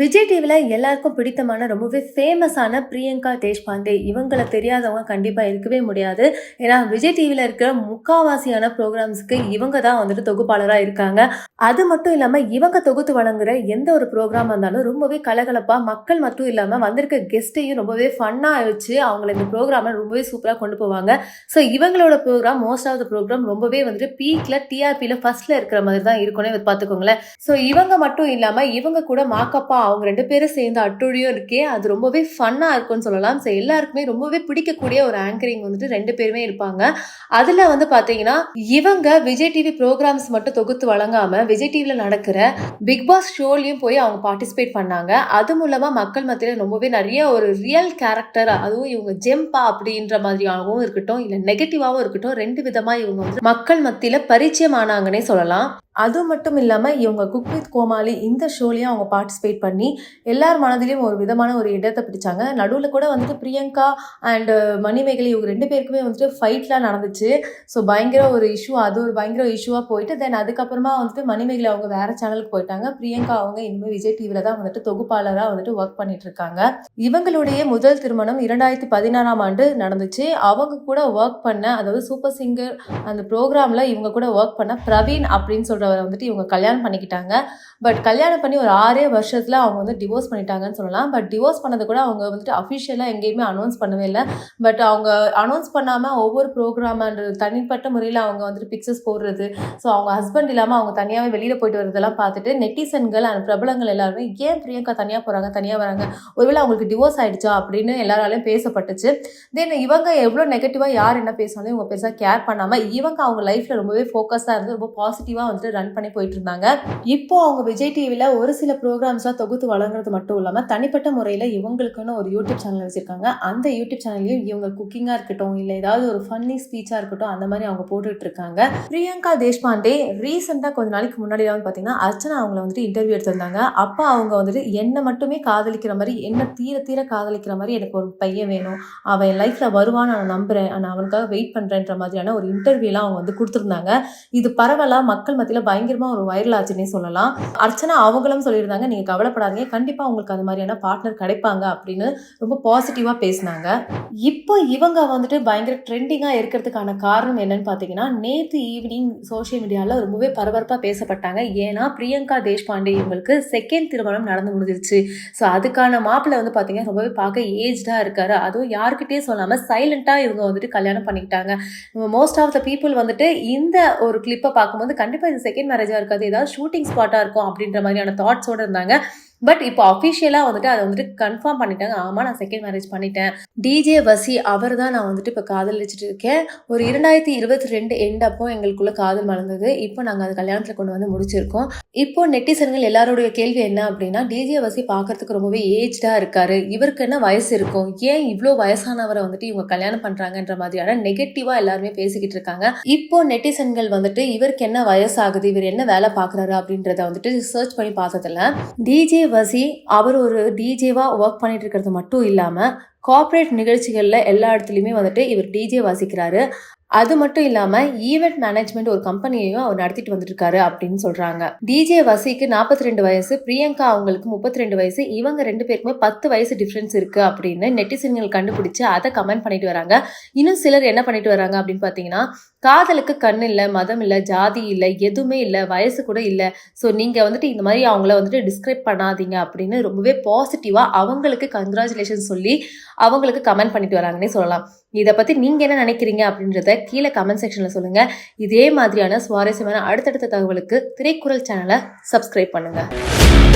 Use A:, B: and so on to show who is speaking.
A: விஜய் டிவியில் எல்லாருக்கும் பிடித்தமான ரொம்பவே ஃபேமஸான பிரியங்கா தேஷ்பாண்டே. இவங்களை தெரியாதவங்க கண்டிப்பாக இருக்கவே முடியாது. ஏன்னா விஜய் டிவியில் இருக்கிற முக்காவாசியான ப்ரோக்ராம்ஸ்க்கு இவங்க தான் வந்துட்டு தொகுப்பாளராக இருக்காங்க. அது மட்டும் இல்லாமல் இவங்க தொகுத்து வழங்குற எந்த ஒரு ப்ரோக்ராமாக இருந்தாலும் ரொம்பவே கலகலப்பாக மக்கள் மட்டும் இல்லாமல் வந்திருக்க கெஸ்ட்டையும் ரொம்பவே ஃபன்னாக வச்சு அவங்கள இந்த ப்ரோக்ராமை ரொம்பவே சூப்பராக கொண்டு போவாங்க. ஸோ இவங்களோட program most of the program ரொம்பவே வந்துட்டு பீக்கில் டிஆர்பியில் ஃபர்ஸ்ட்ல இருக்கிற மாதிரி தான் இருக்கும்னு பார்த்துக்கோங்களேன். ஸோ இவங்க மட்டும் இல்லாமல் இவங்க கூட மாக்கப்பா அவங்க ரெண்டு பேரும் சேர்ந்து அட்டுழியும் இருக்கே அது ரொம்பவே ஃபன்னாக இருக்கும்னு சொல்லலாம். ஸோ எல்லாருக்குமே ரொம்பவே பிடிக்கக்கூடிய ஒரு ஆங்கரிங் வந்துட்டு ரெண்டு பேருமே இருப்பாங்க. அதில் வந்து பார்த்தீங்கன்னா இவங்க விஜய் டிவி ப்ரோக்ராம்ஸ் மட்டும் தொகுத்து வழங்காமல் விஜய் டிவியில் நடக்கிற பிக் பாஸ் ஷோலையும் போய் அவங்க பார்ட்டிசிபேட் பண்ணாங்க. அது மூலமாக மக்கள் மத்தியில் ரொம்பவே நிறைய ஒரு ரியல் கேரக்டர் அதுவும் இவங்க ஜெம்பா அப்படின்ற மாதிரியாகவும் இருக்கட்டும் இல்லை நெகட்டிவாகவும் இருக்கட்டும் ரெண்டு விதமாக இவங்க வந்து மக்கள் மத்தியில் பரிச்சயமானாங்கன்னே சொல்லலாம். அது மட்டும் இல்லாமல் இவங்க குக் வித் கோமாளி இந்த ஷோலையும் அவங்க பார்ட்டிசிபேட் பண்ணி எல்லார் மனதிலையும் ஒரு விதமான ஒரு இடத்தை பிடிச்சாங்க. நடுவில் கூட வந்துட்டு பிரியங்கா அண்டு மணிமேகலை இவங்க ரெண்டு பேருக்குமே வந்துட்டு ஃபைட்லாம் நடந்துச்சு. ஸோ பயங்கர ஒரு இஷ்யூ அது ஒரு பயங்கர இஷ்யூவாக போயிட்டு தென் அதுக்கப்புறமா வந்துட்டு மணிமேகலை அவங்க வேற சேனலுக்கு போயிட்டாங்க. பிரியங்கா அவங்க இனிமேல் விஜய் டிவியில் தான் வந்துட்டு தொகுப்பாளராக வந்துட்டு ஒர்க் பண்ணிட்டு இருக்காங்க. இவங்களுடைய முதல் திருமணம் இரண்டாயிரத்தி பதினாறாம் ஆண்டு நடந்துச்சு. அவங்க கூட ஒர்க் பண்ண அதாவது சூப்பர் சிங்கர் அந்த ப்ரோக்ராமில் இவங்க கூட ஒர்க் பண்ண பிரவீன் அப்படின்னு சொல்கிற சொல்கிறவரை வந்துட்டு இவங்க கல்யாணம் பண்ணிக்கிட்டாங்க. பட் கல்யாணம் பண்ணி ஒரு ஆறே வருஷத்தில் அவங்க வந்து டிவோர்ஸ் பண்ணிட்டாங்கன்னு சொல்லலாம். பட் டிவோர்ஸ் பண்ணது கூட அவங்க வந்துட்டு அஃபிஷியலாக எங்கேயுமே அனௌன்ஸ் பண்ணவே இல்லை. பட் அவங்க அனௌன்ஸ் பண்ணாமல் ஒவ்வொரு ப்ரோக்ராம் தனிப்பட்ட முறையில் அவங்க வந்துட்டு பிக்சர்ஸ் போடுறது. ஸோ அவங்க ஹஸ்பண்ட் இல்லாமல் அவங்க தனியாகவே வெளியில் போயிட்டு வரதெல்லாம் பார்த்துட்டு நெட்டிசன்கள் அண்ட் பிரபலங்கள் எல்லாருமே ஏன் பிரியங்கா தனியாக போகிறாங்க தனியாக வராங்க? ஒருவேளை அவங்களுக்கு டிவோர்ஸ் ஆகிடுச்சா அப்படின்னு எல்லாராலையும் பேசப்பட்டுச்சு. தென் இவங்க எவ்வளோ நெகட்டிவாக யார் என்ன பேசினாலும் இவங்க பெருசாக கேர் பண்ணாமல் இவங்க அவங்க லைஃப்பில் ரொம்பவே ஃபோக்கஸாக இருந்து ரொம்ப பாசிட்டிவாக வந்துட்டு ரன் பண்ணி போயிட்டு இருந்தாங்க இப்போ அவங்க விஜய் டிவியில் ஒரு சில ப்ரோக்ராம்ஸ்லாம் தொகுத்து வழங்குறது மட்டும் இல்லாமல் தனிப்பட்ட முறையில் இவங்களுக்குன்னு ஒரு யூடியூப் சேனல் வச்சுருக்காங்க. அந்த யூடியூப் சேனல்லையும் இவங்க குக்கிங்காக இருக்கட்டும் இல்லை ஏதாவது ஒரு ஃபன்னி ஸ்பீச்சாக இருக்கட்டும் அந்த மாதிரி அவங்க போட்டுட்டு இருக்காங்க பிரியங்கா தேஷ்பாண்டே ரீசெண்டாக கொஞ்ச நாளைக்கு முன்னாடி வந்து பார்த்தீங்கன்னா அர்ச்சனா அவங்கள வந்துட்டு இன்டர்வியூ எடுத்திருந்தாங்க. அப்போ அவங்க வந்துட்டு என்னை மட்டுமே காதலிக்கிற மாதிரி என்ன தீர தீர காதலிக்கிற மாதிரி எனக்கு ஒரு பையன் வேணும். அவன் லைஃப்பில் வருவான்னு நான் நம்புகிறேன் நான் அவனுக்காக வெயிட் பண்ணுறேன்ற மாதிரியான ஒரு இன்டர்வியூலாம் அவங்க வந்து கொடுத்துருந்தாங்க. இது பரவலாக மக்கள் மத்தியில் பயங்கரமாக ஒரு வைரல் ஆச்சுன்னே சொல்லலாம். அர்ச்சனா அவங்களும் சொல்லியிருந்தாங்க நீங்கள் கவலைப்படாதீங்க. கண்டிப்பாக உங்களுக்கு அது மாதிரியான பார்ட்னர் கிடைப்பாங்க அப்படின்னு ரொம்ப பாசிட்டிவாக பேசினாங்க. இப்போ இவங்க வந்துட்டு பயங்கர ட்ரெண்டிங்காக இருக்கிறதுக்கான காரணம் என்னன்னு பார்த்தீங்கன்னா நேற்று ஈவினிங் சோஷியல் மீடியாவில் ரொம்பவே பரபரப்பாக பேசப்பட்டாங்க. ஏன்னா பிரியங்கா தேஷ்பாண்டே இவங்களுக்கு செகண்ட் திருமணம் நடந்து முடிஞ்சிருச்சு. ஸோ அதுக்கான மாப்பிள்ளை வந்து பார்த்தீங்கன்னா ரொம்பவே பார்க்க ஏஜ்டாக இருக்காரு. அதுவும் யாருக்கிட்டே சொல்லாமல் சைலண்ட்டாக இவங்க வந்துட்டு கல்யாணம் பண்ணிக்கிட்டாங்க. மோஸ்ட் ஆஃப் த பீப்புள் வந்துட்டு இந்த ஒரு கிளிப்பை பார்க்கும்போது கண்டிப்பாக இது செகண்ட் மேரேஜாக இருக்காது. ஏதாவது ஷூட்டிங் ஸ்பாட்டாக இருக்கும் அப்படின்ற மாதிரியான தாட்ஸோடு இருந்தாங்க. பட் இப்போ அஃபிஷியலாக வந்துட்டு அதை வந்துட்டு கன்ஃபார்ம் பண்ணிட்டாங்க. ஆமாம் நான் செகண்ட் மேரேஜ் பண்ணிட்டேன். டிஜே வசி அவர் தான் நான் வந்துட்டு இப்போ காதலிச்சுட்டு இருக்கேன். ஒரு இரண்டாயிரத்தி இருபத்தி ரெண்டு எண்ட் அப்போ எங்களுக்குள்ள காதல் மலர்ந்தது. இப்போ நாங்கள் அது கல்யாணத்தில் கொண்டு வந்து முடிச்சிருக்கோம். இப்போ நெட்டிசன்கள் எல்லாருடைய கேள்வி என்ன அப்படின்னா டிஜே வசி பார்க்கறதுக்கு ரொம்பவே ஏஜ்டாக இருக்காரு. இவருக்கு என்ன வயசு இருக்கும்? ஏன் இவ்வளோ வயசானவரை வந்துட்டு இவங்க கல்யாணம் பண்ணுறாங்கன்ற மாதிரியான நெகட்டிவாக எல்லாருமே பேசிக்கிட்டு இருக்காங்க. இப்போ நெட்டிசன்கள் வந்துட்டு இவருக்கு என்ன வயசாகுது? இவர் என்ன வேலை பார்க்குறாரு அப்படின்றத வந்துட்டு சர்ச் பண்ணி பார்த்ததில்ல டிஜே வசி அவர் ஒரு டிஜேவாக ஒர்க் பண்ணிட்டு இருக்கிறது மட்டும் இல்லாமல் கார்ப்பரேட் நிகழ்ச்சிகளில் எல்லா இடத்துலையுமே வந்துட்டு இவர் டிஜே வாசிக்கிறாரு. அது மட்டும் இல்லாமல் ஈவெண்ட் மேனேஜ்மெண்ட் ஒரு கம்பெனியையும் அவர் நடத்திட்டு வந்துட்டு இருக்காரு அப்படின்னு சொல்றாங்க. டிஜே வசிக்கு நாற்பத்தி ரெண்டு வயசு பிரியங்கா அவங்களுக்கு முப்பத்தி ரெண்டு வயசு இவங்க ரெண்டு பேருக்குமே பத்து வயசு டிஃப்ரென்ஸ் இருக்கு அப்படின்னு நெட்டிசன்கள் கண்டுபிடிச்சு அதை கமெண்ட் பண்ணிட்டு வராங்க. இன்னும் சிலர் என்ன பண்ணிட்டு வராங்க அப்படின்னு பார்த்தீங்கன்னா காதலுக்கு கண் இல்லை மதம் இல்லை ஜாதி இல்லை எதுவுமே இல்லை வயசு கூட இல்லை. ஸோ நீங்கள் வந்துட்டு இந்த மாதிரி அவங்கள வந்துட்டு டிஸ்கிரைப் பண்ணாதீங்க அப்படின்னு ரொம்பவே பாசிட்டிவாக அவங்களுக்கு கங்க்ராச்சுலேஷன் சொல்லி அவங்களுக்கு கமெண்ட் பண்ணிட்டு வராங்கன்னே சொல்லலாம். இதை பற்றி நீங்கள் என்ன நினைக்கிறீங்க அப்படின்றத கீழே கமெண்ட் செக்ஷனில் சொல்லுங்கள் இதே மாதிரியான சுவாரஸ்யமான அடுத்தடுத்த தகவலுக்கு திரைக்குறள் சேனலை சப்ஸ்கிரைப் பண்ணுங்கள்